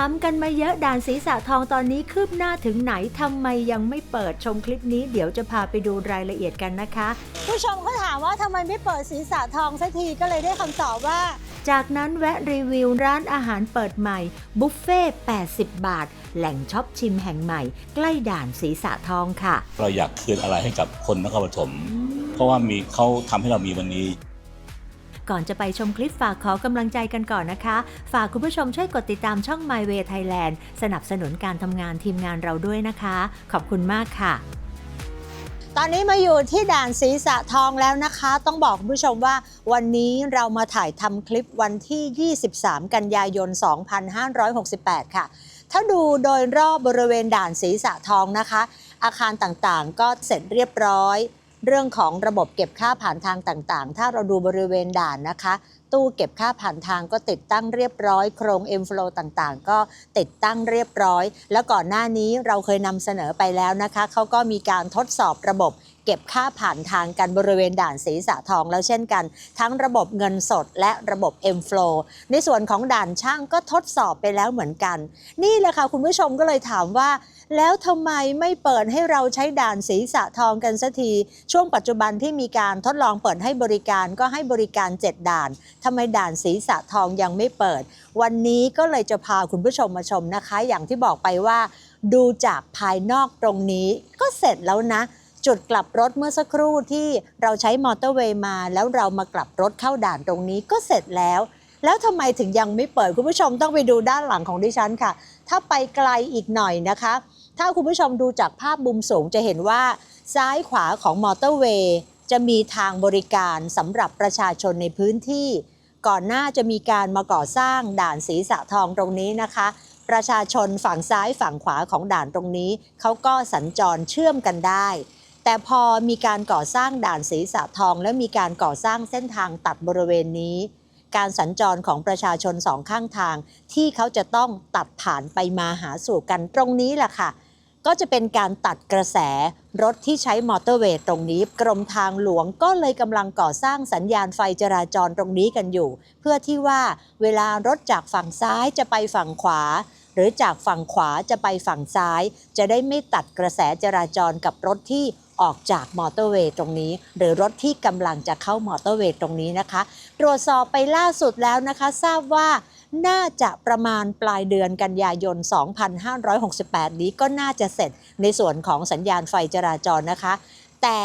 ามกันมาเยอะด่านศีรษะทองตอนนี้คืบหน้าถึงไหนทำไมยังไม่เปิดชมคลิปนี้เดี๋ยวจะพาไปดูรายละเอียดกันนะคะ ผู้ชมเขาถามว่าทำไมไม่เปิดศีรษะทองสักทีก็เลยได้คำตอบว่า จากนั้นแวะรีวิวร้านอาหารเปิดใหม่บุฟเฟ่80 บาท แหล่งช็อปชิมแห่งใหม่ ใกล้ด่านศีรษะทองค่ะ เราอยากคืนอะไรให้กับคนนครปฐม เพราะว่ามีเขาทำให้เรามีวันนี้ ก่อนจะไปชมคลิปฝากขอกำลังใจกันก่อนนะคะ ฝากคุณผู้ชมช่วยกดติดตามช่อง My Way Thailand สนับสนุนการทำงานทีมงานเราด้วยนะคะ ขอบคุณมากค่ะ ตอนนี้มาอยู่ที่ด่านศีรษะทองแล้วนะคะ ต้องบอกคุณผู้ชมว่าวันนี้เรามาถ่ายทำคลิปวันที่ 23 กันยายน 2568 ค่ะ ถ้าดูโดยรอบบริเวณด่านศีรษะทองนะคะ อาคารต่างๆ ก็เสร็จเรียบร้อย เรื่องของระบบเก็บค่าผ่านทางต่างๆ ถ้าเราดูบริเวณด่านนะคะ ตู้เก็บค่าผ่านทางก็ติดตั้งเรียบร้อย โครง m f l o w ต่างๆ ก็ติดตั้งเรียบร้อย แล้วก่อนหน้านี้เราเคยนำเสนอไปแล้วนะคะเขาก็มีการทดสอบระบบ เก็บค่าผ่านทางกันบริเวณด่านศีรษะทองแล้วเช่นกัน ทั้งระบบเงินสดและระบบ m f l o w ในส่วนของด่านช่างก็ทดสอบไปแล้วเหมือนกัน นี่แหละค่ะคุณผู้ชมก็เลยถามว่า แล้วทำไมไม่เปิดให้เราใช้ด่านศีรษะทองกันสักที ช่วงปัจจุบันที่มีการทดลองเปิดให้บริการก็ให้บริการ 7 ด่านทำไมด่านศีรษะทองยังไม่เปิด วันนี้ก็เลยจะพาคุณผู้ชมมาชมนะคะ อย่างที่บอกไปว่า ดูจากภายนอกตรงนี้ก็เสร็จแล้วนะ จุดกลับรถเมื่อสักครู่ที่เราใช้มอเตอร์เวย์มาแล้วเรามากลับรถเข้าด่านตรงนี้ก็เสร็จแล้ว แล้วทำไมถึงยังไม่เปิดคุณผู้ชมต้องไปดูด้านหลังของดิฉันค่ะ ถ้าไปไกลอีกหน่อยนะคะ ถ้าคุณผู้ชมดูจากภาพมุมสูงจะเห็นว่า ซ้ายขวาของมอเตอร์เวย์จะมีทางบริการสำหรับประชาชนในพื้นที่ ก่อนหน้าจะมีการมาก่อสร้างด่านศีรษะทองตรงนี้นะคะ ประชาชนฝั่งซ้ายฝั่งขวาของด่านตรงนี้เขาก็สัญจรเชื่อมกันได้ แต่พอมีการก่อสร้างด่านศีระทอง และมีการก่อสร้างเส้นทางตัดบริเวณนี้ การสัญจรของประชาชนสองข้างทาง ที่เขาจะต้องตัดผ่านไปมาหาสู่กันตรงนี้แหละค่ะ ก็จะเป็นการตัดกระแสรถที่ใช้มอเตอร์เวย์ตรงนี้ กรมทางหลวงก็เลยกำลังก่อสร้างสัญญาณไฟจราจรตรงนี้กันอยู่ เพื่อที่ว่าเวลารถจากฝั่งซ้ายจะไปฝั่งขวาหรือจากฝั่งขวาจะไปฝั่งซ้าย จะได้ไม่ตัดกระแสจราจรกับรถที่ ออกจากมอเตอร์เวย์ตรงนี้ หรือรถที่กำลังจะเข้ามอเตอร์เวย์ตรงนี้นะคะ ตรวจสอบไปล่าสุดแล้วนะคะ ทราบว่าน่าจะประมาณปลายเดือนกันยายน 2568 นี้ก็น่าจะเสร็จในส่วนของสัญญาณไฟจราจรนะคะ แต่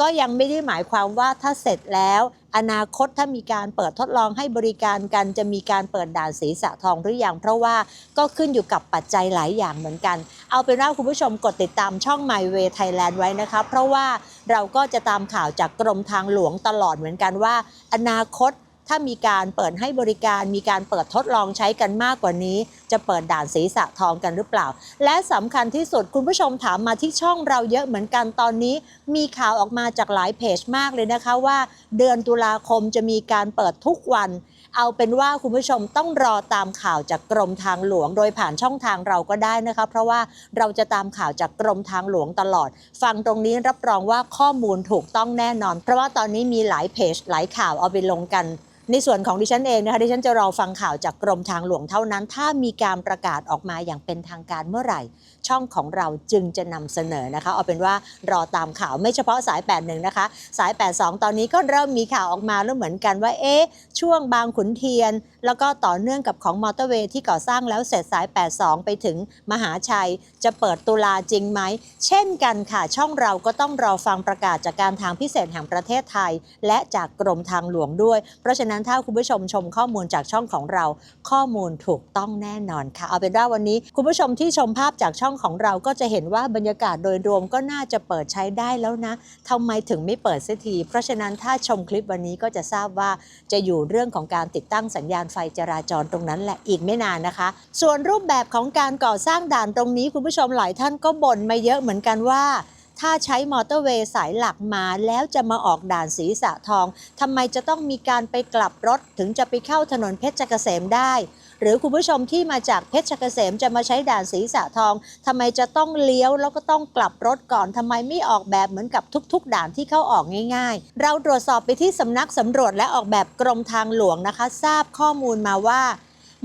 ก็ยังไม่ได้หมายความว่าถ้าเสร็จแล้ว อนาคตถ้ามีการเปิดทดลองให้บริการกัน จะมีการเปิดด่านศีสะทองหรือยังเพราะว่าก็ขึ้นอยู่กับปัจจัยหลายอย่างเหมือนกัน เอาเป็นว่าคุณผู้ชมกดติดตามช่อง My Way Thailand ไว้นะคะเพราะว่าเราก็จะตามข่าวจากกรมทางหลวงตลอดเหมือนกันว่า อนาคต ถ้ามีการเปิดให้บริการ มีการเปิดทดลองใช้กันมากกว่านี้ จะเปิดด่านศีรษะทองกันหรือเปล่า และสำคัญที่สุดคุณผู้ชมถามมาที่ช่องเราเยอะเหมือนกันตอนนี้ มีข่าวออกมาจากหลายเพจมากเลยนะคะว่า เดือนตุลาคมจะมีการเปิดทุกวัน เอาเป็นว่าคุณผู้ชมต้องรอตามข่าวจากกรมทางหลวง โดยผ่านช่องทางเราก็ได้นะคะ เพราะว่าเราจะตามข่าวจากกรมทางหลวงตลอด ฟังตรงนี้รับรองว่าข้อมูลถูกต้องแน่นอน เพราะว่าตอนนี้มีหลายเพจหลายข่าวเอาไปลงกัน ในส่วนของดิฉันเองนะคะดิฉันจะรอฟังข่าวจากกรมทางหลวงเท่านั้น ถ้ามีการประกาศออกมาอย่างเป็นทางการเมื่อไหร่ ช่องของเราจึงจะนำเสนอนะคะ เอาเป็นว่ารอตามข่าวไม่เฉพาะสาย 81 นะคะ สาย 82 ตอนนี้ก็เริ่มมีข่าวออกมาแล้วเหมือนกันว่าเอ๊ะช่วงบางขุนเทียน แล้วก็ต่อเนื่องกับของมอเตอร์เวย์ที่ก่อสร้างแล้วเสร็จสาย 82 ไปถึงมหาชัยจะเปิดตุลาจริงไหมเช่นกันค่ะช่องเราก็ต้องรอฟังประกาศจากการทางพิเศษแห่งประเทศไทย และจากกรมทางหลวงด้วย เพราะฉะนั้นถ้าคุณผู้ชมชมข้อมูลจากช่องของเรา ข้อมูลถูกต้องแน่นอนค่ะ เอาเป็นว่าวันนี้คุณผู้ชมที่ชมภาพจากช่องของเราก็จะเห็นว่าบรรยากาศโดยรวมก็น่าจะเปิดใช้ได้แล้วนะทำไมถึงไม่เปิดเสียที เพราะฉะนั้นถ้าชมคลิปวันนี้ก็จะทราบว่าจะอยู่เรื่องของการติดตั้งสัญญาณไฟจราจรตรงนั้นแหละอีกไม่นานนะคะ ส่วนรูปแบบของการก่อสร้างด่านตรงนี้คุณผู้ชมหลายท่านก็บ่นมาเยอะเหมือนกันว่า ถ้าใช้มอเตอร์เวย์สายหลักมาแล้วจะมาออกด่านศีรษะทองทำไมจะต้องมีการไปกลับรถถึงจะไปเข้าถนนเพชรเกษมได้ หรือคุณผู้ชมที่มาจากเพชรเกษมจะมาใช้ด่านศีรษะทองทำไมจะต้องเลี้ยวแล้วก็ต้องกลับรถก่อนทำไมไม่ออกแบบเหมือนกับทุก ๆ ด่านที่เข้าออกง่าย ๆ เราตรวจสอบไปที่สำนักสำรวจและออกแบบกรมทางหลวงนะคะ ทราบข้อมูลมาว่า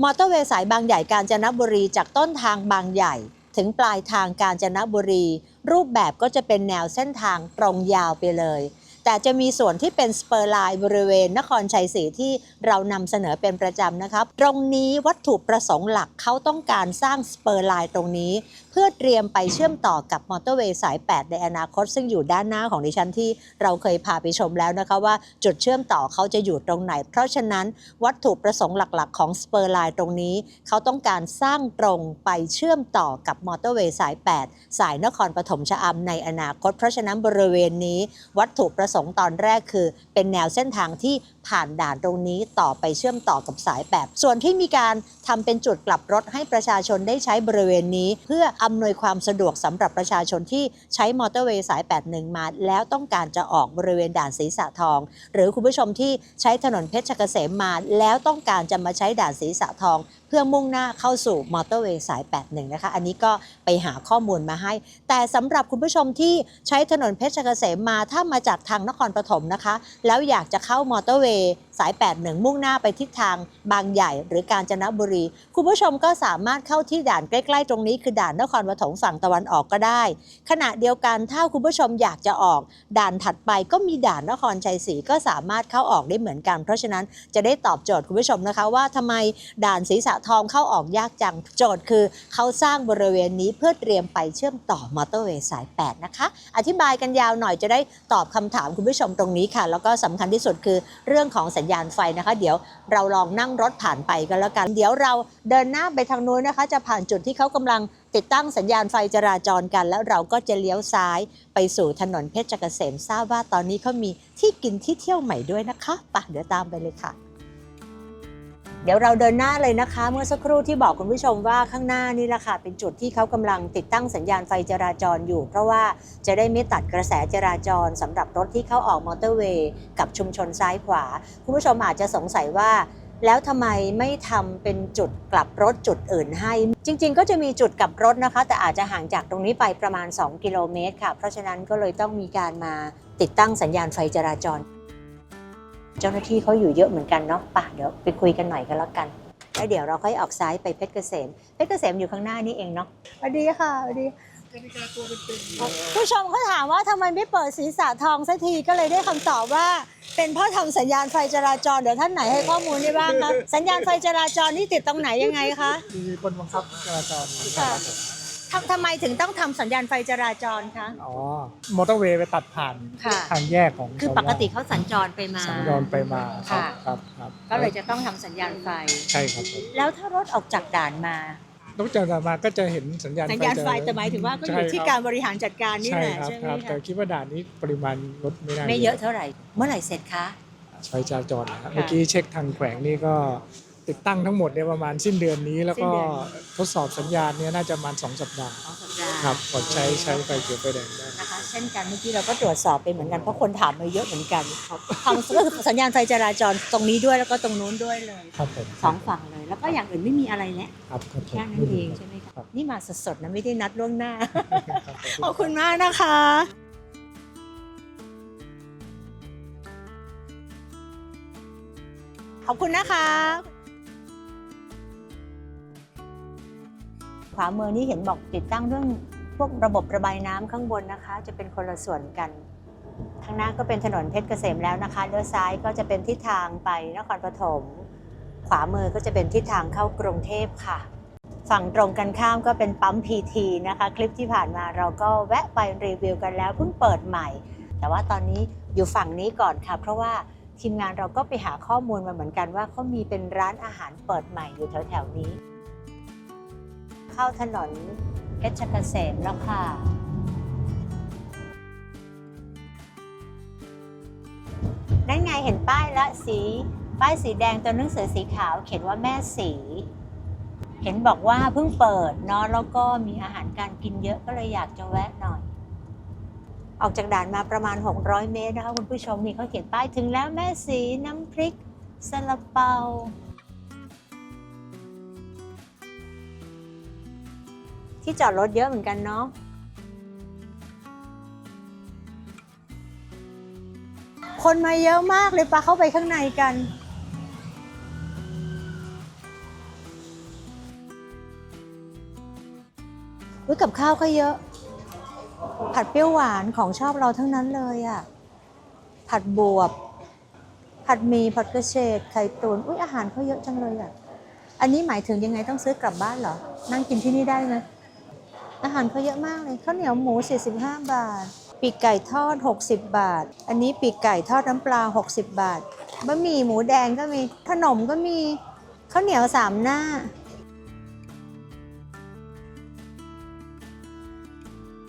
มอเตอร์เวย์สายบางใหญ่กาญจนบุรีจากต้นทางบางใหญ่ ถึงปลายทางกาญจนบุรี รูปแบบก็จะเป็นแนวเส้นทางตรงยาวไปเลย แต่จะมีส่วนที่เป็นสเปอร์ไลน์บริเวณนครชัยศรีที่เรานำเสนอเป็นประจำนะครับ ตรงนี้วัตถุประสงค์หลักเขาต้องการสร้างสเปอร์ไลน์ตรงนี้เพื่อเตรียมไปเชื่อมต่อกับมอเตอร์เวย์สาย 8 ในอนาคต ซึ่งอยู่ด้านหน้าของดิฉันที่เราเคยพาไปชมแล้วนะคะว่าจุดเชื่อมต่อเขาจะอยู่ตรงไหน เพราะฉะนั้นวัตถุประสงค์หลักๆ ของสเปอร์ไลน์ตรงนี้ เขาต้องการสร้างตรงไปเชื่อมต่อกับมอเตอร์เวย์สาย 8 สายนครปฐมชะอำในอนาคต เพราะฉะนั้นบริเวณนี้ วัตถุประสงค์ตอนแรกคือ เป็นแนวเส้นทางที่ผ่านด่านตรงนี้ต่อไปเชื่อมต่อกับสาย 8 ส่วนที่มีการทำเป็นจุดกลับรถให้ประชาชนได้ใช้บริเวณนี้ เพื่ออำนวยความสะดวกสำหรับประชาชนที่ใช้มอเตอร์เวย์สาย 81 มา แล้วต้องการจะออกบริเวณด่านศรีสะทอง หรือคุณผู้ชมที่ใช้ถนนเพชรเกษมมา แล้วต้องการจะมาใช้ด่านศรีสะทอง พื่อมุ่งหน้าเข้าสู่มอเตอร์เวย์สาย 81 นะคะ อันนี้ก็ไปหาข้อมูลมาให้ แต่สำหรับคุณผู้ชมที่ใช้ถนนเพชรเกษมมาถ้ามาจากทางนครปฐมนะคะ แล้วอยากจะเข้ามอเตอร์เวย์สาย 81 มุ่งหน้าไปทิศทางบางใหญ่ หรือการจนบุรี คุณผู้ชมก็สามารถเข้าที่ด่านใกล้ๆ ตรงนี้คือด่านนครปฐมฝั่งตะวันออกก็ได้ ขณะเดียวกันถ้าคุณผู้ชมอยากจะออก ด่านถัดไปก็มีด่านนครชัยศรีก็สามารถเข้าออกได้เหมือนกัน เพราะฉะนั้นจะได้ตอบโจทย์คุณผู้ชมนะคะว่าทำไมด่านศรีสะทองเข้าออกยากจังโจทย์คือ เขาสร้างบริเวณนี้เพื่อเตรียมไปเชื่อมต่อมอเตอร์เวย์สาย 8 นะคะ อธิบายกันยาวหน่อยจะได้ตอบคำถามคุณผู้ชมตรงนี้ค่ะ แล้วก็สำคัญที่สุดคือเรื่องของสัญญาณไฟนะคะ เดี๋ยวเราลองนั่งรถผ่านไปกันแล้วกัน เดี๋ยวเราเดินหน้าไปทางนู้นนะคะ จะผ่านจุดที่เขากำลังติดตั้งสัญญาณไฟจราจรกัน แล้วเราก็จะเลี้ยวซ้ายไปสู่ถนนเพชรเกษมทราบว่าตอนนี้เขามีที่กินที่เที่ยวใหม่ด้วยนะคะไปะเดี๋ยวตามไปเลยค่ะ เดี๋ยวเราเดินหน้าเลยนะคะ เมื่อสักครู่ที่บอกคุณผู้ชมว่าข้างหน้านี่แหละค่ะ เป็นจุดที่เขากำลังติดตั้งสัญญาณไฟจราจรอยู่ เพราะว่าจะได้ไม่ตัดกระแสจราจรสำหรับรถที่เข้าออกมอเตอร์เวย์กับชุมชนซ้ายขวา คุณผู้ชมอาจจะสงสัยว่าแล้วทำไมไม่ทำเป็นจุดกลับรถจุดอื่นให้ จริง ๆ ก็จะมีจุดกลับรถนะคะ แต่อาจจะห่างจากตรงนี้ไปประมาณ 2 กิโลเมตรค่ะ เพราะฉะนั้นก็เลยต้องมีการมาติดตั้งสัญญาณไฟจราจร เจ้าหน้าที่เขาอยู่เยอะเหมือนกันเนาะป่ะเดี๋ยวไปคุยกันหน่อยกันแล้วกันแล้วเดี๋ยวเราค่อยออกซ้ายไปเพชรเกษม เพชรเกษมอยู่ข้างหน้านี่เองเนาะสวัสดีค่ะสวัสดีผู้ชมเขาถามว่าทำไมไม่เปิดศีรษะทองสักทีก็เลยได้คำตอบว่า เป็นเพราะทำสัญญาณไฟจราจรเดี๋ยวท่านไหนให้ข้อมูลได้บ้างครับสัญญาณไฟจราจรนี่ติดตรงไหนยังไงคะมีคนบังคับจราจรค่ะ ทำทำไมถึงต้องทำสัญญาณไฟจราจรคะ อ๋อ มอเตอร์เวย์ไปตัดผ่านค่ะ ทางแยกของคือชาวปบ้านกติเขาสัญจรไปมา สัญจรไปมาครับค่ะครับครับก็เลยจะต้องทำสัญญาณไฟ ใช่ครับผมแล้วถ้ารถออกจากด่านมารถจรามาก็จะเห็นสัญญาณสัญญาณไฟจะแต่หมายถึงว่าก็อยู่ใช่ที่คการบบริหารจัดการนี่ใช่แหละครับใช่ไหมครับ แต่คะคิดว่าด่านนี้ปริมาณรถไม่น่าไม่เยอะเท่าไหร่ เมื่อไหร่เสร็จคะ ไฟจราจรนะครับเมื่อกี้เช็คทางแขวงนี่ก็ ติดตั้งทั้งหมดเนี่ยประมาณสิ้นเดือนนี้ แล้วก็สิ้นเดือนทดสอบสัญญาณเนี่ยน่าจะประมาณ2สัปดาห์สองสัปดาห์ครับก่อนใช้ใช้ไฟเขียวไฟแดงได้ นะคะ เช่นกันเมื่อกี้เราก็ตรวจสอบไปเหมือนกันเพราะคนถามมาเยอะเหมือนกันทำก็คือสัญญาณไฟจราจรตรงนี้ด้วยแล้วก็ตรงนู้นด้วยเลยครับผมสองฝั่งเลย แล้วก็อย่างอื่นไม่มีอะไรแล้วครับครับผมแค่นั้นเองใช่ไหมคะครับนี่มาสดๆนะไม่ได้นัดล่วงหน้า ครับขอบคุณมากนะคะ ขอบคุณนะคะ ขวามือนี่เห็นบอกติดตั้งเรื่องพวกระบบระบายน้ำข้างบนนะคะ จะเป็นคนละส่วนกัน ข้างหน้าก็เป็นถนนเพชรเกษมแล้วนะคะเลี้ยวซ้ายก็จะเป็นทิศทางไปนครปฐมขวามือก็จะเป็นทิศทางเข้ากรุงเทพค่ะ ฝั่งตรงกันข้ามก็เป็นปั๊มพีทีนะคะ คลิปที่ผ่านมาเราก็แวะไปรีวิวกันแล้วเพิ่งเปิดใหม่ แต่ว่าตอนนี้อยู่ฝั่งนี้ก่อนค่ะ เพราะว่าทีมงานเราก็ไปหาข้อมูลมาเหมือนกันว่าเขามีเป็นร้านอาหารเปิดใหม่อยู่แถวๆนี้ เข้าถนนเพชรเกษมแล้วค่ะ นั่นไงเห็นป้ายละสี ป้ายสีแดงตัวหนังสือสีขาวเขียนว่าแม่สี เห็นบอกว่าเพิ่งเปิดเนาะแล้วก็มีอาหารการกินเยอะก็เลยอยากจะแวะหน่อย ออกจากด่านมาประมาณ 600 เมตรนะคะคุณผู้ชมนี่เขาเขียนป้ายถึงแล้วแม่สีน้ำพริกซาลาเปา ที่จอดรถเยอะเหมือนกันเนาะคนมาเยอะมากเลยปะเข้าไปข้างในกัน รู้กับข้าวก็เยอะ ผัดเปรี้ยวหวานของชอบเราทั้งนั้นเลยอะ่ะ ผัดบวบ ผัดมีผัดกระเฉดไข่ตุนอุ้ยอาหารเขาเยอะจังเลยอะ่ะ อันนี้หมายถึงยังไงต้องซื้อกลับบ้านเหรอ นั่งกินที่นี่ได้ไหม อาหารเขาเยอะมากเลยข้าวเหนียวหมู 45 บาท ปีกไก่ทอด 60 บาท อันนี้ปีกไก่ทอดน้ำปลา 60 บาทบะหมี่หมูแดงก็มีขนมก็มีข้าวเหนียวสามหน้า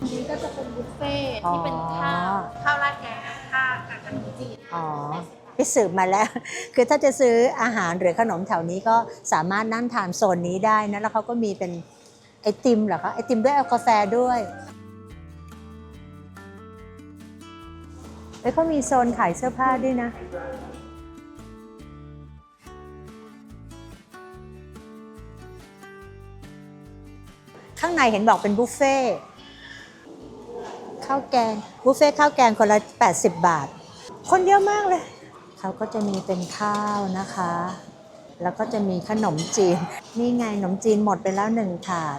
อันนี้ก็จะเป็นบุฟเฟ่ต์ที่เป็นข้าวอ๋อข้าวราดแกงข้าวกับขนมจีนอ๋อไปสืบมาแล้ว คือถ้าจะซื้ออาหารหรือขนมแถวนี้ก็สามารถนั่งทานโซนนี้ได้นะ แล้วเขาก็มีเป็น ไอติมเหรอคะไอติมด้วยเอากาแฟด้วยแล้วเขามีโซนขายเสื้อผ้าด้วยนะ ข้างในเห็นบอกเป็นบุฟเฟ่ข้าวแกงบุฟเฟ่ข้าวแกงคนละ 80 บาท คนเยอะมากเลย เขาก็จะมีเป็นข้าวนะคะ แล้วก็จะมีขนมจีน นี่ไงขนมจีนหมดไปแล้วหนึ่งถาด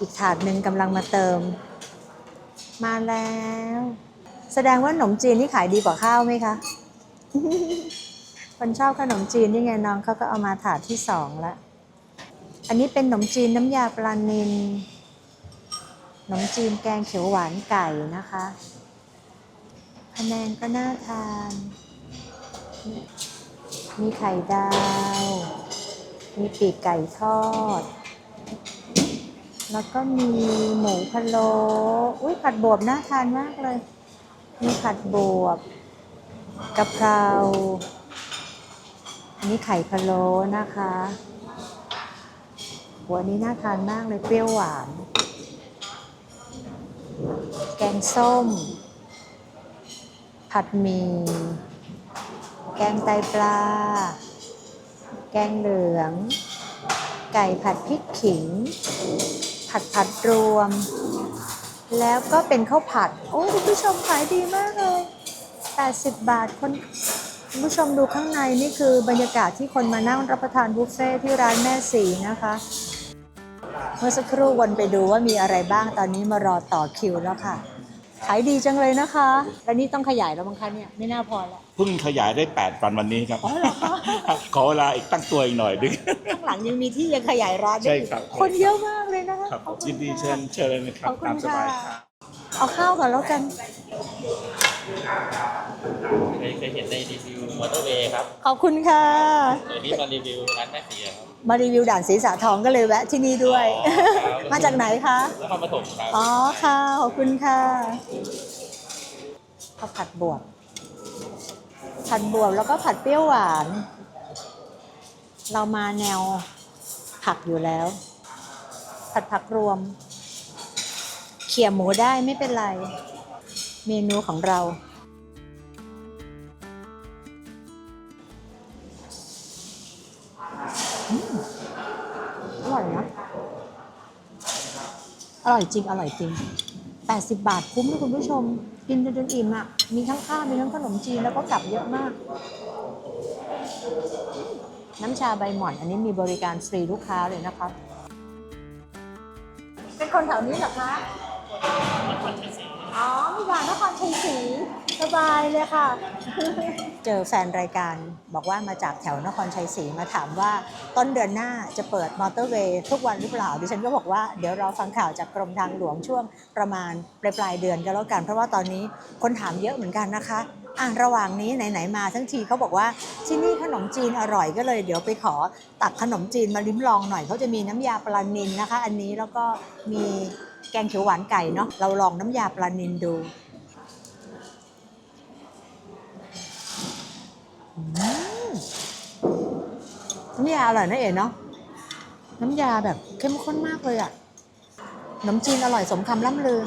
อีกถาดหนึ่งกำลังมาเติม มาแล้ว แสดงว่าขนมจีนนี่ขายดีกว่าข้าวไหมคะ คนชอบขนมจีนนี่ไงน้องเขาก็เอามาถาดที่สองล้วอันนี้เป็นขนมจีนน้ำยาปลานิลขนมจีนแกงเขียวหวานไก่นะคะพะแนงก็น่าทาน มีไข่ดาว มีปีกไก่ทอด แล้วก็มีหมูพะโล้อุ้ยผัดบวบน่าทานมากเลย มีผัดบวบกะเพราอันนี้ไข่พะโล้นะคะหัวนี้น่าทานมากเลยเปรี้ยวหวาน แกงส้ม ผัดหมี่ แกงไตปลา แกงเหลือง ไก่ผัดพริกขิง ผัดผัดรวม แล้วก็เป็นข้าวผัด โอ้คุณผู้ชมขายดีมากเลย 80 บาทคนคุณผู้ชมดูข้างในนี่คือบรรยากาศที่คนมานั่งรับประทานบุฟเฟ่ที่ร้านแม่สีนะคะ เมื่อสักครู่วนไปดูว่ามีอะไรบ้างตอนนี้มารอต่อคิวแล้วค่ะายดีจังเลยนะคะ แล้วนี่ต้องขยายแล้วมั้งคะเนี่ยไม่น่าพอแล้วเพิ่งขยายได้ 8 วันวันนี้ครับ ขอเวลาอีกตั้งตัวอีกหน่อยดึง ข้างหลังยังมีที่ยังขยายร้านได้ใช่อีกครับ คนเยอะมากเลยนะคะครับขอบคุณยินดีค่ะ เชิญเชิญเลยนะครับขอบคุณตามสบายค่ะ ครับ เอาข้าวก่อนแล้วกัน เคยเคยเห็นในรีวิวมอเตอร์เวย์ครับขอบคุณค่ะเดี๋ยวนี้มารีวิวร้านแม่เสียครับมารีวิวด่านศรีสาทองก็เลยแวะที่นี่ด้วยอ๋อครับมาจากไหนคะ นครปฐมครับอ๋อค่ะ ขอบคุณค่ะข้าวผัดบวบผัดบวบแล้วก็ผัดเปรี้ยวหวาน เรามาแนวผักอยู่แล้ว ผัดผักรวม เขี่ยหมูได้ไม่เป็นไร เมนูของเราอืมอร่อยนะ อร่อยจริง อร่อยจริง 80 บาทคุ้มนะคุณผู้ชม กินจนจนอิ่มอะ มีทั้งข้าว มีทั้งขนมจีน แล้วก็กลับเยอะมาก น้ำชาใบหม่อน อันนี้มีบริการฟรีลูกค้าเลยนะคะ เป็นคนแถวนี้เหรอคะ อ๋อมีร้านนครชัยศรีสบายเลยค่ะ เจอแฟนรายการบอกว่ามาจากแถวนครชัยศรีมาถามว่าต้นเดือนหน้าจะเปิดมอเตอร์เวย์ทุกวันหรือเปล่าดิฉันก็บอกว่าเดี๋ยวเราฟังข่าวจากกรมทางหลวงช่วงประมาณปลายปลายเดือนก็แล้วกัน เพราะว่าตอนนี้คนถามเยอะเหมือนกันนะคะอะระหว่างนี้ไหนๆมาทั้งทีเขาบอกว่าที่นี่ขนมจีนอร่อยก็เลย เดี๋ยวไปขอตักขนมจีนมาลิ้มลองหน่อยเขาจะมีน้ำยาปลานิลนะคะ อันนี้แล้วก็มี แกงเขียวหวานไก่เนาะเราลองน้ำยาปลานิลดูน้ำยาอร่อยนะเอ๋เนาะน้ำยาแบบเข้มข้นมากเลยอะขนมจีนอร่อยสมคำล่ำลือ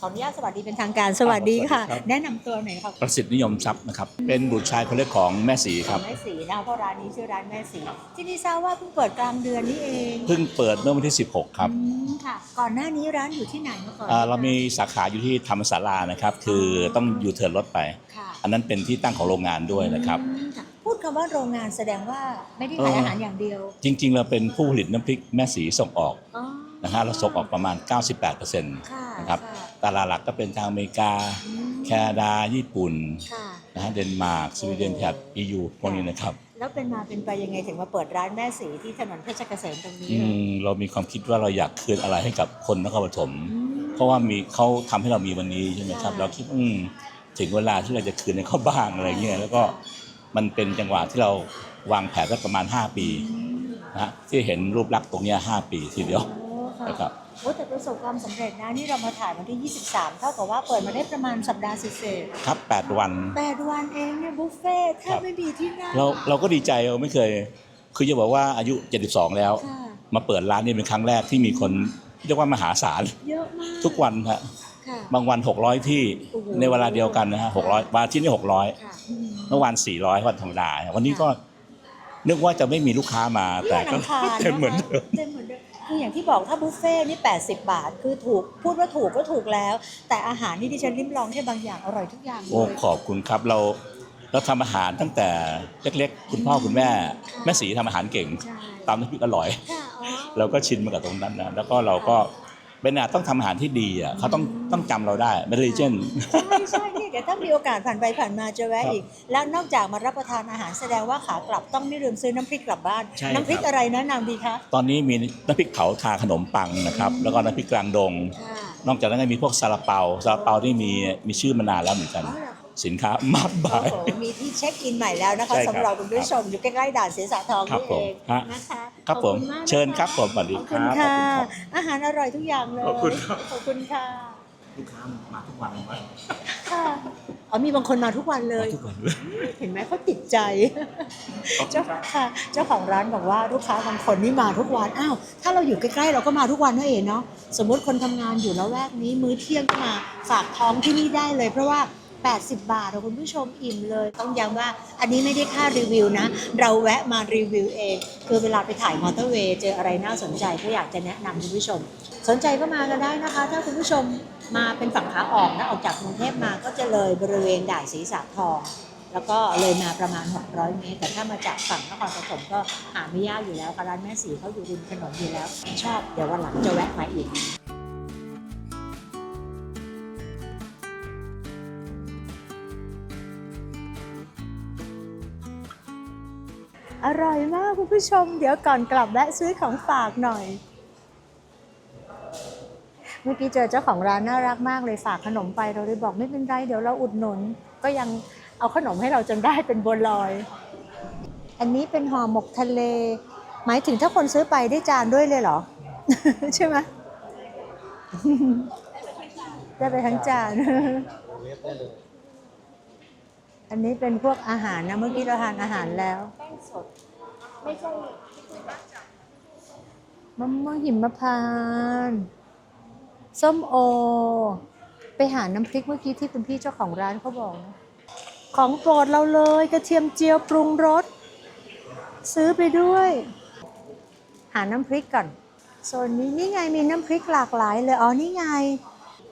ขออนุญาตสวัสดีเป็นทางการสวัสดีค่ะสวัสดีครับ แนะนำตัวหน่อยครับประสิทธิ์นิยมทรัพย์นะครับ เป็นบุตรชายคนเล็กของแม่สีครับ แม่สีนะเพราะร้านนี้ชื่อร้านแม่สีที่นี่ทราบว่าเพิ่งเปิดกลางเดือนนี้เองเพิ่งเปิดเมื่อวันที่ 16 ครับอืมค่ะ ก่อนหน้านี้ร้านอยู่ที่ไหนมาก่อนอ่าเรามีสาขาอยู่ที่ธรรมศาลานะครับ คือต้องอยู่เทิร์นรถไป ค่ะอันนั้นเป็นที่ตั้งของโรงงานด้วยนะครับ อืมค่ะพูพูดคำว่าโรงงานแสดงว่าไม่ได้ขายอาหารอย่างเดียวจริงๆ เราเป็นผู้ผลิตน้ำพริกแม่สีส่งออก อ๋อ นะฮะเราส่งออกประมาณ 98%นค่ะะครับค่ะตลาดหลักก็เป็นทางอเมริกาอืมแคนาดา ญี่ปุ่นค่ะนะฮะเดนมาร์กสวีเดนแถบ EU พวกนี้นะครับ แล้วเป็นมาเป็นไปยังไงถึงมาเปิดร้านแม่สีที่ถนนเพชรเกษมตรงนี้อืเลยมเรามีความคิดว่าเราอยากคืนอะไรให้กับคนนครปฐมอืมเพราะว่ามีเขาทำให้เรามีวันนี้ใช่ไหมครับค่ะเราคิดว่าอืมถึงเวลาที่เราจะคืนให้เขาบ้างอะไรเงี้ยแล้วก็มันเป็นจังหวะที่เราวางแผนไว้ประมาณ 5 ปีนะฮะที่เห็นรูปลักษณ์ตรงเนี้ย5ปีทีเดียวโอ้ ค่ะนะครับโอ้แต่ประสบความสำเร็จนะนี่เรามาถ่ายวันที่ 23 เท่ากับว่าเปิดมาได้ประมาณสัปดาห์เศษครับ 8 วันๆแปดวันเองเนี่ยบุฟเฟ่ต์แทครับบไม่มีที่นั่งเราเราก็ดีใจเราไม่เคย คือจะบอกว่าอายุ 72 แล้วค่ะมาเปิดร้านนี้เป็นครั้งแรกที่มีคนเรียกว่ามหาศาลเยอะมากทุกวันฮะค่ะบางวัน 600 ที่โอ้โหในเวลาเดียวกันนะฮะ600วันอาที่นี่600ค่ะอืมเมื่อวาน400 วันธรรมดาวันนี้ก็นึกว่าจะไม่มีลูกค้ามาแต่แต่ก็ก็เต็มเหมือนเดิม เต็มเหมือนเดิมคืออย่างที่บอกถ้าบุฟเฟ่ต์นี่ 80 บาท คือถูกพูดว่าถูกก็ถูกแล้ว แต่อาหารนี่ดิฉันลิ้มลองแค่บางอย่างอร่อยทุกอย่างเลโอ้ย ขอบคุณครับเราเราทำอาหารตั้งแต่เล็กๆ คุณพ่อคุณแม่ แม่สีทำอาหารเก่งใช่ตำน้ำพริกอร่อย ค่ะอ๋อ เราก็ชินมากับตรงนั้นนะแล้วก็เราก็ เป็นอาต้องทำอาหารที่ดีอะเขาต้องต้องจำเราได้ไม่ได้เช่นใช่ใช่นี่เดี๋ยวถ้ามีโอกาสผ่านไปผ่านมาจะแวะครับอีก แล้วนอกจากมารับประทานอาหารแสดงว่าขากลับต้องไม่ลืมซื้อน้ำพริกกลับบ้าน ใช่น้ำพริกครับอะไรแนะนำดีคะตอนนี้มีน้ำพริกเผาทาขนมปังนะครับแล้วก็น้ำพริกกลางดงค่ะนอกจากนั้นก็มีพวกซาลาเปาซาลาเปาที่มีมีชื่อมานานแล้วเหมือนกัน อ๋อเหรอ สินค้ามากมาโอ้ยโหมีที่เช็คอินใหม่แล้วนะคะใช่ครับสำหรับคุณผู้ชมอยู่ใกล้ๆด่านเสียสาทองครับนี่ผเอมงฮะนะคะครับผมขอณากนะะเชิญครับผมสวัสดีขอบคคุณรับค่ะขอบคุณครับ อาหารอร่อยทุกอย่างเลย ขอบคุณครับ ขอบคุณค่ะลูกค้ามาทุกวันไหมค่ะอ๋อมีบางคนมาทุกวันเลยทุกวันเลย เห็นไหมเขาติดใจ เจ้าค่ะ เจ้าของร้านบอกว่าลูกค้าบางคนนี่มาทุกวัน อ้าว ถ้าเราอยู่ใกล้ๆเราก็มาทุกวันนั่นเองเนาะ สมมติคนทำงานอยู่แล้วแวกนี้มื้อเที่ยงก็มาฝากท้องที่นี่ได้เลย เพราะว่า 80 บาทคุณผู้ชมอิ่มเลย ต้องย้ำว่าอันนี้ไม่ได้ค่ารีวิวนะ เราแวะมารีวิวเอง คือเวลาไปถ่ายมอเตอร์เวย์เจออะไรน่าสนใจก็อยากจะแนะนำคุณผู้ชม สนใจก็มากันได้นะคะ ถ้าคุณผู้ชมมาเป็นฝั่งขาออกนะออกจากกรุงเทพมาก็จะเลยบริเวณด่านศรีสาทอง แล้วก็เลยมาประมาณ 600 เมตร แต่ถ้ามาจากฝั่งนครปฐมก็หาไม่ยากอยู่แล้วร้านแม่สีเขาอยู่ริมถนนอยู่แล้ว ชอบเดี๋ยววันหลังจะแวะมาอีก อร่อยมากคุณผู้ชม เดี๋ยวก่อนกลับแวะซื้อของฝากหน่อย เมื่อกี้เจอเจ้าของร้านน่ารักมากเลยฝากขนมไปเราเลยบอกไม่เป็นไรเดี๋ยวเราอุดหนุน ก็ยังเอาขนมให้เราจนได้เป็นบัวลอย อันนี้เป็นห่อหมกทะเล หมายถึงถ้าคนซื้อไปได้จานด้วยเลยเหรอ ใช่ไหมได้ไปทั้งจาน อันนี้เป็นพวกอาหารนะ เมื่อกี้เราทานอาหารแล้ว แป้งสด ไม่ใช่มะม่วงหิมพานต์ส้มโอ ไปหาน้ำพริกเมื่อกี้ที่คุณพี่เจ้าของร้านเขาบอกนะของโปรดเราเลยกระเทียมเจียวปรุงรส ซื้อไปด้วย หาน้ำพริกก่อนโซนนี้นี่ไงมีน้ำพริกหลากหลายเลย อ๋อ นี่ไง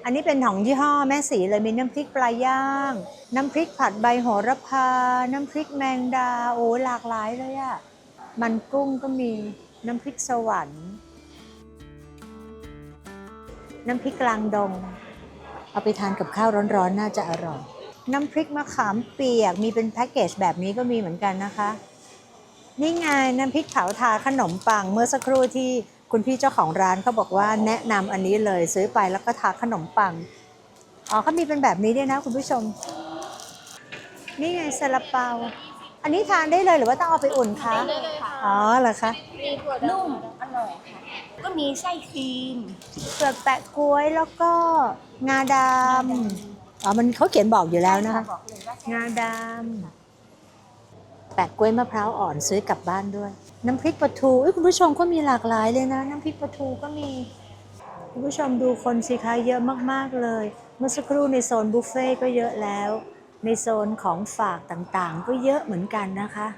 อันนี้เป็นของยี่ห้อแม่สีเลยมีน้ำพริกปลาย่าง น้ำพริกผัดใบโหระพา น้ำพริกแมงดา โอ้หลากหลายเลยอะมันกุ้งก็มีน้ำพริกสวรรค์น้ำพริกกลางดง เอาไปทานกับข้าวร้อนๆ น่าจะอร่อย น้ำพริกมะขามเปียก มีเป็นแพ็กเกจแบบนี้ก็มีเหมือนกันนะคะ นี่ไงน้ำพริกเผาทาขนมปังเมื่อสักครู่ที่ คุณพี่เจ้าของร้านเขาบอกว่าแนะนำอันนี้เลยซื้อไปแล้วก็ทาขนมปังอ๋อเขามีเป็นแบบนี้ด้วยนะคุณผู้ชม นี่ไงซาลาเปา อันนี้ทานได้เลยหรือว่าต้องเอาไปอุ่นคะได้เลยค่ะอ๋อเหรอคะมีถั่วดำนุ่มอร่อยค่ะก็มีไส้ครีมเปลือกแปะกล้วยแล้วก็งาดำอ๋อมันเขาเขียนบอกอยู่แล้วนะคะบอกเลยว่างาดำแปะกล้วยมะพร้าวอ่อนซื้อกลับบ้านด้วย น้ำพริกปลาทูเอ้คุณผู้ชมก็มีหลากหลายเลยนะ น้ำพริกปลาทูก็มีคุณผู้ชมดูคนสิคะเยอะมากๆเลย เมื่อสักครู่ในโซนบุฟเฟ่ก็เยอะแล้ว ในโซนของฝากต่างๆ ก็เยอะเหมือนกันนะคะ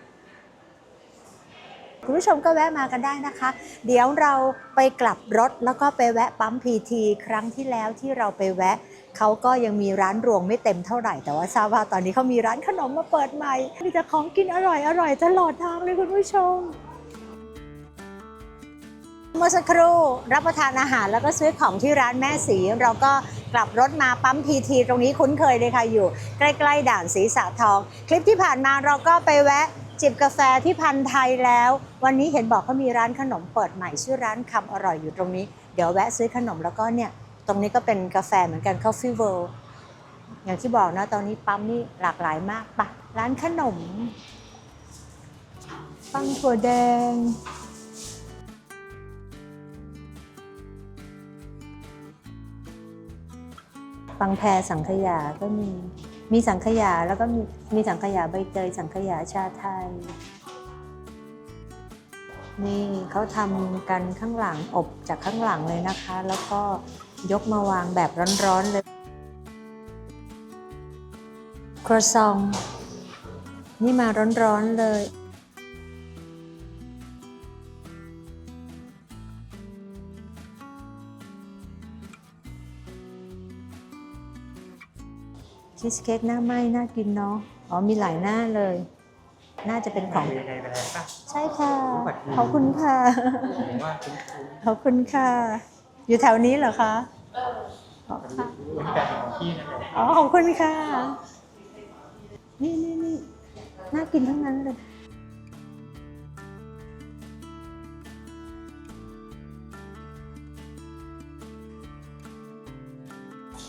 คุณผู้ชมก็แวะมากันได้นะคะ เดี๋ยวเราไปกลับรถแล้วก็ไปแวะปั๊มพีทีครั้งที่แล้วที่เราไปแวะ เขาก็ยังมีร้านรวงไม่เต็มเท่าไหร่ แต่ว่าทราบว่าตอนนี้เขามีร้านขนมมาเปิดใหม่ มีแต่ของกินอร่อยอร่อยตลอดทางเลยคุณผู้ชม เมื่อสักครู่รับประทานอาหารแล้วก็ซื้อของที่ร้านแม่สีเราก็กลับรถมาปั๊มพีทีตรงนี้คุ้นเคยเลยค่ะอยู่ ใกล้ๆด่านศรีสะทอง คลิปที่ผ่านมาเราก็ไปแวะจิบกาแฟที่พันไทยแล้ว วันนี้เห็นบอกเขามีร้านขนมเปิดใหม่ชื่อร้านคำอร่อยอยู่ตรงนี้ เดี๋ยวแวะซื้อขนมแล้วก็เนี่ย ตรงนี้ก็เป็นกาแฟเหมือนกัน Coffee World อย่างที่บอกนะ ตอนนี้ปั๊มนี่หลากหลายมากปะร้านขนม ปังถั่วแดง ปังแพรสังขยาก็มี มีสังขยาแล้วก็มีมีสังขยาใบเตยสังขยาชาไทยนี่เขาทำกันข้างหลังอบจากข้างหลังเลยนะคะ แล้วก็ ยกมาวางแบบร้อนๆเลยครัวซอง นี่มาร้อนๆเลย ชีสเค้กหน้าไหม้น่ากินเนาะ อ๋อมีหลายหน้าเลย น่าจะเป็นของใช่ค่ะ ขอบคุณค่ะขอบคุณค่ะ อยู่แถวนี้เหรอคะอ๋อค่ะอ๋อขอบคุณค่ะ นี่นี่นี่น่ากินทั้งนั้นเลย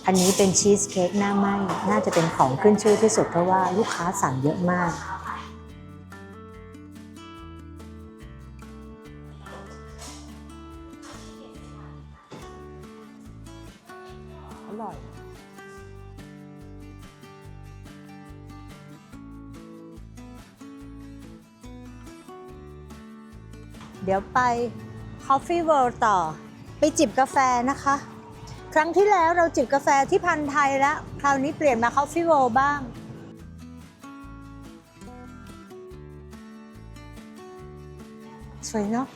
อันนี้เป็นชีสเค้กหน้าไหม้น่าจะเป็นของขึ้นชื่อที่สุดเพราะว่าลูกค้าสั่งเยอะมาก ดี๋ยวไป Coffee World ต่อ ไปจิบกาแฟนะคะ ครั้งที่แล้วเราจิบกาแฟที่พันไทยแล้ว คราวนี้เปลี่ยนมา Coffee World บ้างสวยเนาะ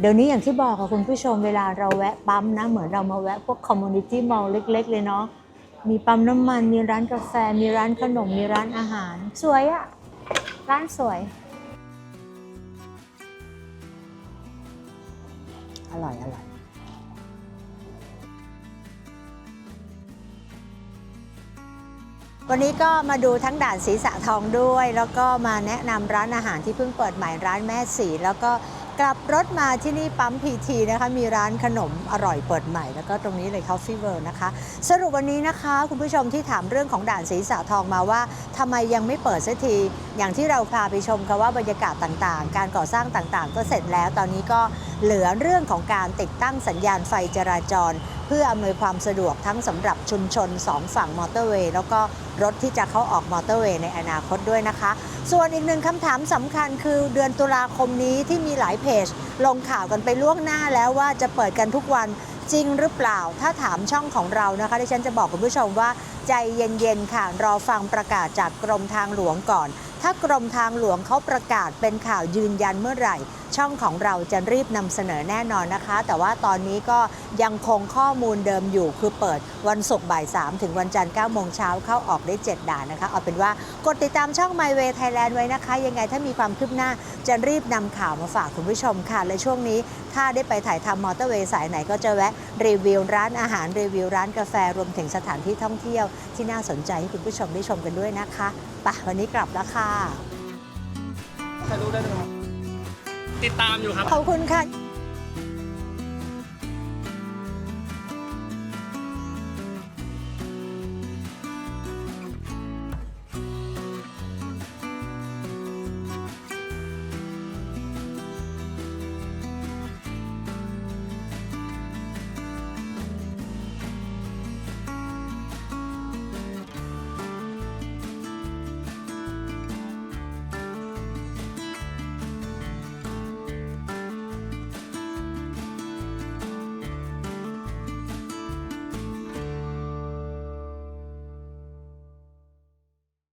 เดี๋ยวนี้อย่างที่บอกค่ะคุณผู้ชมเวลาเราแวะปั๊มนะ เหมือนเรามาแวะพวกคอมมูนิตี้มอลล์เล็ก ๆ เลยเนาะมีปั๊มน้ำมันมีร้านกาแฟ มีร้านขนม มีร้านอาหาร สวยอะ ร้านสวย อร่อย อร่อย วันนี้ก็มาดูทั้งด่านศรีสะทองด้วย แล้วก็มาแนะนำร้านอาหารที่เพิ่งเปิดใหม่ร้านแม่สีแล้วก็ กลับรถมาที่นี่ปั๊มพีทีนะคะมีร้านขนมอร่อยเปิดใหม่ แล้วก็ตรงนี้เลย Coffee World นะคะ สรุปวันนี้นะคะ คุณผู้ชมที่ถามเรื่องของด่านศรีสะทองมาว่าทำไมยังไม่เปิดสักที อย่างที่เราพาไปชมค่ะว่าบรรยากาศต่างๆ การก่อสร้างต่างๆ ก็เสร็จแล้ว ตอนนี้ก็เหลือเรื่องของการติดตั้งสัญญาณไฟจราจร เพื่ออำนวยความสะดวกทั้งสำหรับชุมชนสองฝั่งมอเตอร์เวย์แล้วก็รถที่จะเข้าออกมอเตอร์เวย์ในอนาคตด้วยนะคะ ส่วนอีกหนึ่งคำถามสำคัญคือเดือนตุลาคมนี้ที่มีหลายเพจ ลงข่าวกันไปล่วงหน้าแล้วว่าจะเปิดกันทุกวันจริงหรือเปล่า ถ้าถามช่องของเรานะคะดิฉันจะบอกคุณผู้ชมว่าใจเย็นๆค่ะรอฟังประกาศจากกรมทางหลวงก่อน ถ้ากรมทางหลวงเขาประกาศเป็นข่าวยืนยันเมื่อไหร่ ช่องของเราจะรีบนำเสนอแน่นอนนะคะ แต่ว่าตอนนี้ก็ยังคงข้อมูลเดิมอยู่คือเปิดวันศุกร์บ่าย 3 ถึงวันจันทร์9โมงเช้าเข้าออกได้ 7 ด่านนะคะ เอาเป็นว่ากดติดตามช่อง My Way Thailand ไว้นะคะ ยังไงถ้ามีความคืบหน้าจะรีบนำข่าวมาฝากคุณผู้ชมค่ะ และช่วงนี้ถ้าได้ไปถ่ายทำมอเตอร์เวย์สายไหนก็จะแวะรีวิวร้านอาหารรีวิวร้านกาแฟรวมถึงสถานที่ท่องเที่ยวที่น่าสนใจให้คุณผู้ชมได้ชมกันด้วยนะคะปะวันนี้กลับแล้วค่ะ ติดตามอยู่ครับ ขอบคุณค่ะ